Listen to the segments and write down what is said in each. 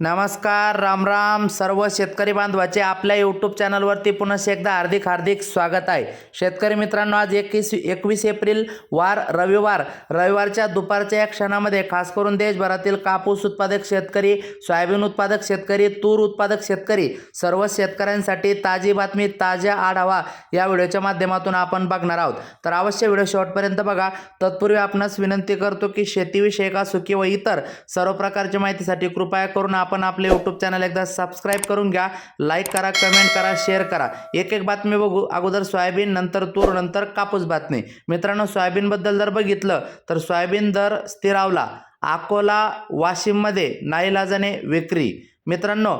नमस्कार राम राम. सर्व शेतकरी बांधवाचे आपल्या यूट्यूब चॅनलवरती पुन्हा एकदा हार्दिक हार्दिक स्वागत आहे. शेतकरी मित्रांनो आज एकवीस एकवीस एप्रिल वार रविवार. रविवारच्या दुपारच्या या क्षणामध्ये खास करून देशभरातील कापूस उत्पादक शेतकरी सोयाबीन उत्पादक शेतकरी तूर उत्पादक शेतकरी सर्व शेतकऱ्यांसाठी ताजी बातमी ताज्या आढावा या व्हिडिओच्या माध्यमातून आपण बघणार आहोत. तर अवश्य व्हिडिओ शेवटपर्यंत बघा. तत्पूर्वी आपणास विनंती करतो की शेतीविषयक असो किंवा इतर सर्व प्रकारच्या माहितीसाठी कृपया करून आपण आपले यूट्यूब चॅनल एकदा सबस्क्राईब करून घ्या. लाईक करा कमेंट करा शेअर करा. एक एक बातमी बघू. अगोदर सोयाबीन नंतर तूर नंतर कापूस बातमी. मित्रांनो सोयाबीनबद्दल जर बघितलं तर सोयाबीन दर स्थिरावला. अकोला वाशिममध्ये नाईलाजाने विक्री. मित्रांनो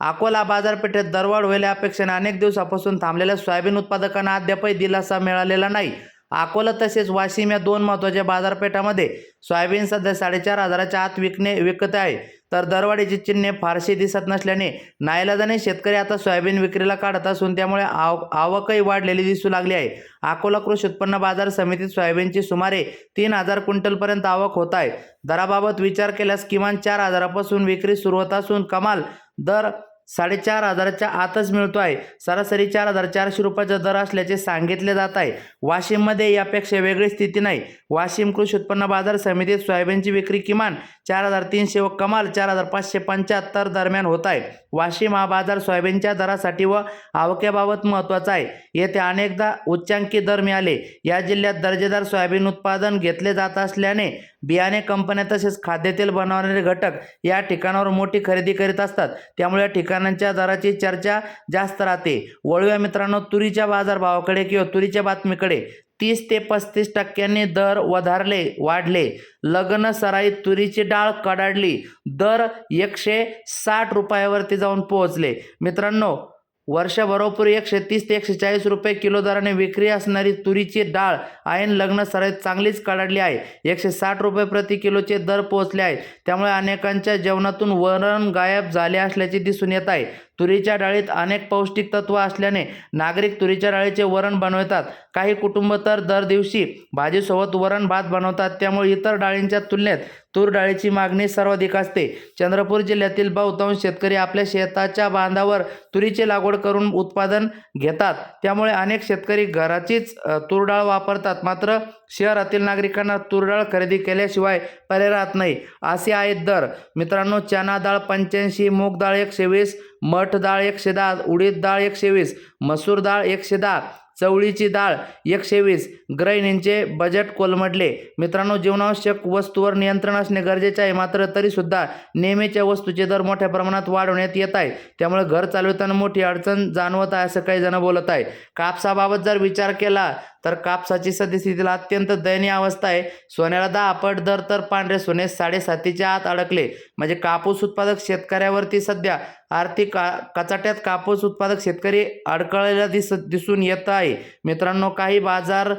अकोला बाजारपेठेत दरवाढ होईल अपेक्षेने अनेक दिवसापासून थांबलेल्या सोयाबीन उत्पादकांना अद्यापही दिलासा मिळालेला नाही. अकोला तसेच वाशिम या दोन महत्त्वाच्या बाजारपेठामध्ये सोयाबीन सध्या साडेचार हजाराच्या आत विकणे विकत आहे. तर दरवाढीची चिन्हे फारशी दिसत नसल्याने नाईलाजाने शेतकरी आता सोयाबीन विक्रीला काढत असून त्यामुळे आव आवकही वाढलेली दिसू लागली आहे. अकोला कृषी उत्पन्न बाजार समितीत सोयाबीनची सुमारे तीन हजार क्विंटलपर्यंत आवक होत आहे. दराबाबत विचार केल्यास किमान चार हजारापासून विक्री सुरू होत असून कमाल दर साडेचार हजाराच्या आतच मिळतो आहे. सरासरी चार हजार चारशे रुपयाचा दर असल्याचे सांगितले जात आहे. वाशिममध्ये यापेक्षा वेगळी स्थिती नाही. वाशिम कृषी उत्पन्न बाजार समितीत सोयाबीनची विक्री किमान चार हजार तीनशे व कमाल चार हजार पाचशे पंच्याहत्तर दरम्यान होत आहे. वाशिम हा बाजार सोयाबीनच्या दरासाठी व आवक्याबाबत महत्त्वाचा आहे. येथे अनेकदा उच्चांकी दर मिळाले. या जिल्ह्यात दर्जेदार सोयाबीन उत्पादन घेतले जात असल्याने बियाणे कंपन्या तसेच खाद्यतेल बनवणारे घटक या ठिकाणावर मोठी खरेदी करीत असतात. त्यामुळे या ठिकाणांच्या दराची चर्चा जास्त राहते. वळूया मित्रांनो तुरीच्या बाजारभावाकडे किंवा तुरीच्या बातमीकडे. तीस ते पस्तीस टक्क्यांनी दर वधारले वाढले. लग्न सराईत तुरीची डाळ कडाडली. दर एकशे साठ रुपयावरती जाऊन पोहोचले. मित्रांनो वर्षभरोपूर्वी एकशे तीस ते एकशे चाळीस रुपये किलो दराने विक्री असणारी तुरीची डाळ ऐन लग्न सराईत चांगलीच कडाडली आहे. एकशे साठ रुपये प्रति किलोचे दर पोहोचले आहेत. त्यामुळे अनेकांच्या जेवणातून वरण गायब झाले असल्याचे दिसून येत आहे. तुरीच्या डाळीत अनेक पौष्टिक तत्व असल्याने नागरिक तुरीच्या डाळीचे वरण बनवतात. काही कुटुंब तर दर दिवशी भाजीसोबत वरण भात बनवतात. त्यामुळे इतर डाळींच्या तुलनेत तूर डाळीची मागणी सर्वाधिक असते. चंद्रपूर जिल्ह्यातील बहुतांश शेतकरी आपल्या शेताच्या बांधावर तुरीची लागवड करून उत्पादन घेतात. त्यामुळे अनेक शेतकरी घराचीच तूर डाळ वापरतात. मात्र शहरातील नागरिकांना तुरडाळ खरेदी केल्याशिवाय पर्याय राहत नाही. असे आहेत दर. मित्रांनो चना डाळ पंच्याऐंशी मूग डाळ एकशे वीस मठ डाळ एकशे दहा उडीद डाळ एकशे वीस मसूर डाळ एकशे दहा चवळीची डाळ एकशे वीस ग्रहिणींचे बजेट कोलमडले. मित्रांनो जीवनावश्यक वस्तूवर नियंत्रण असणे गरजेचे आहे मात्र तरीसुद्धा नेहमीच्या वस्तूचे दर मोठ्या प्रमाणात वाढवण्यात येत आहे. त्यामुळे घर चालवताना मोठी अडचण जाणवत आहे असं काही जण बोलत आहे कापसाबाबत जर विचार केला तर कापसाची सद्यस्थितीला अत्यंत दयनीय अवस्था आहे. सोन्याला दहा पट दर तर पांढरे सोने साडेसातीच्या आत अडकले. म्हणजे कापूस उत्पादक शेतकऱ्यावरती सध्या आर्थिक का- कचाट्यात कापूस उत्पादक शेतकरी अडकळलेला दिस दिसून येत आहे. मित्रांनो काही बाजार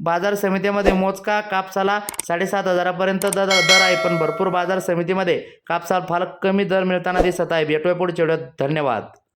बाजार समितीमध्ये मोजका कापसाला साडेसात हजारापर्यंत दर दर आहे पण भरपूर बाजार समितीमध्ये कापसाला फार कमी दर मिळताना दिसत आहे. भेटूया पुढच्या धन्यवाद.